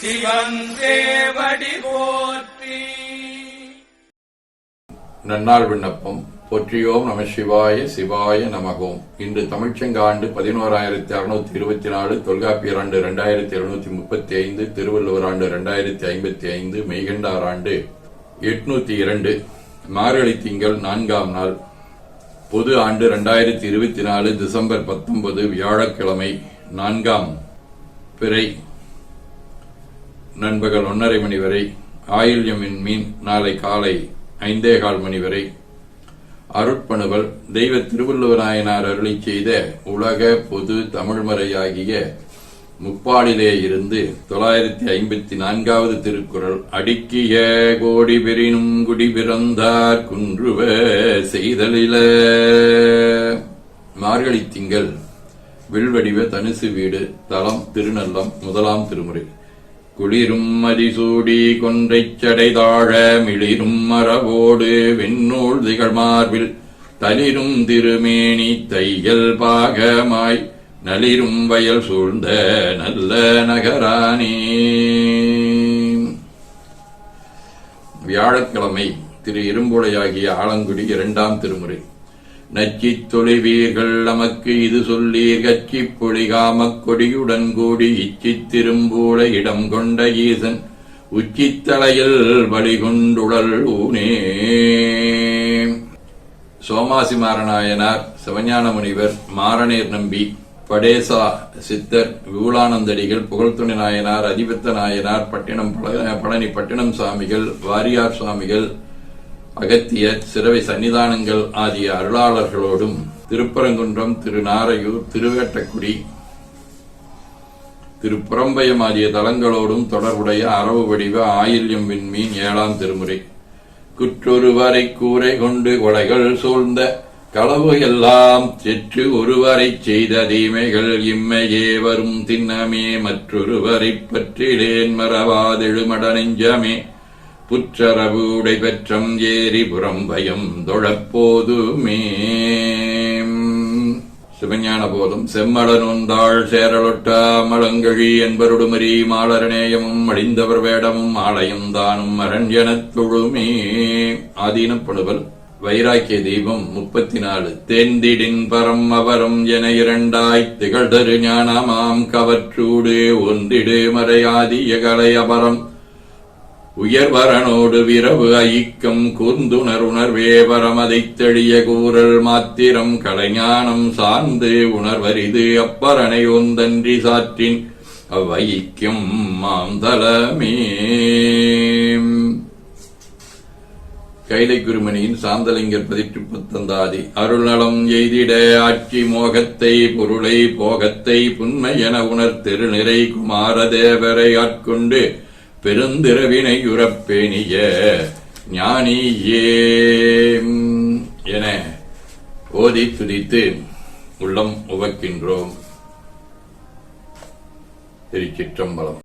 சிவன் போற்றி. நன்னாள் விண்ணப்பம். போற்றியோம் நம சிவாய சிவாய நமகோம். இன்று தமிழ்ச்சங்க ஆண்டு பதினோராயிரத்தி அறுநூத்தி இருபத்தி நாலு தொல்காப்பியர் ஆண்டு இரண்டாயிரத்தி எழுநூத்தி முப்பத்தி ஐந்து திருவள்ளுவர் ஆண்டு இரண்டாயிரத்தி ஐம்பத்தி ஐந்து மெய்கண்டார் ஆண்டு எட்நூத்தி இரண்டு மாரழி திங்கள் நான்காம் நாள். பொது ஆண்டு இரண்டாயிரத்தி இருபத்தி நாலு டிசம்பர் பத்தொன்பது வியாழக்கிழமை நான்காம் பிறை. நண்பகல் ஒன்றரை மணி வரை ஆயில்யமின் மீன் நாளை காலை ஐந்தே கால் மணி வரை. அருட்பணுவல் தெய்வ திருவள்ளுவராயனார் அருளி செய்த உலக பொது தமிழ்மறையாகிய முப்பாடிலே இருந்து தொள்ளாயிரத்தி ஐம்பத்தி நான்காவது திருக்குறள் அடுக்கிய கோடி பெறினும் குடி பிறந்தார் குன்றுவ செய்தலில. மார்கழி திங்கள் வில்வடிவ தனுசு வீடு தலம் திருநல்லம் முதலாம் திருமுறை. குளிரும் மதிசூடி கொன்றைச் சடைதாழ மிளிரும் மரபோடு வெண்ணூல் திகழ் மார்பில் தளிரும் திருமேனி தையல் பாகமாய் நளிரும் வயல் சூழ்ந்த நல்ல நகரானே வியாழக்கிழமை திரு இரும்புடையாகிய ஆலங்குடி இரண்டாம் திருமுறை. நச்சித் தொழுவீர்கள் நமக்கு இது சொல்லீர். கச்சிப் பொழிகாமக் கொடியுடன் கூடி இச்சித் திரும்பூல இடம் கொண்ட ஈசன் உச்சித்தலையில் வழிகொண்டுடல் ஊனே. சோமாசி மாரநாயனார் சிவஞான முனிவர் மாரணேர் நம்பி படேசா சித்தர் விபுலானந்தடிகள் புகழ்துணை நாயனார் அதிபத்த நாயனார் பட்டினம் பழனி பட்டினம் சாமிகள் வாரியார் சுவாமிகள் அகத்தியர் சிறவை சன்னிதானங்கள் ஆகிய அருளாளர்களோடும் திருப்பரங்குன்றம் திருநாரையூர் திருவேட்டக்குடி திருப்புறம்பயம் ஆகிய தலங்களோடும் தொடர்புடைய அரவு வடிவ ஆயில்யம் விண்மீன் ஏழாம் திருமுறை. குற்றொருவரை கூரை கொண்டு கொலைகள் சூழ்ந்த களவு எல்லாம் செற்று ஒருவரை செய்த தீமைகள் இம்மையே வரும் திண்ணமே மற்றொருவரைப் பற்றிலேன் மறவாதெழுமட நெஞ்சமே. புற்றரவு உடைபெற்றம் ஏரி புறம் பயம் தொழப்போதுமே சிவஞான போதும் செம்மடனொந்தாள் சேரலொட்டா மலங்கழி என்பருடுமரி மாலரநேயமும் அழிந்தவர் வேடமும் ஆலயம் தானும் அரண் எனத் தொழுமே. ஆதீனப்படுவல் வைராக்கிய தீபம் முப்பத்தி நாலு தேந்திடின் பரம் அவரம் என இரண்டாய் திகழ்தரு ஞானமாம் கவற்றூடு ஒன்றிடு மறையாதிய கலை அபரம். உயர்வரனோடு விரவு ஐக்கம் கூர்ந்துணர் உணர்வே வரமதைத் தெளிய கூறல் மாத்திரம் கலைஞானம் சார்ந்து உணர்வரிது அப்பரனை ஒந்தன்றி சாற்றின் அவ்வைக்கும் மாந்தலமே. கைலை குருமணியின் சாந்தலிங்கர் பதிற்று பத்தந்தாதி. அருள்நலம் எய்திட ஆட்சி மோகத்தை பொருளை போகத்தை புன்மை என உணர் திருநிறை குமாரதேவரை ஆட்கொண்டு பெருந்திரவினை உறப்பேணிய ஞானியே என ஓதி துதித்து உள்ளம் உவக்கின்றோம். திருச்சிற்றம்பலம்.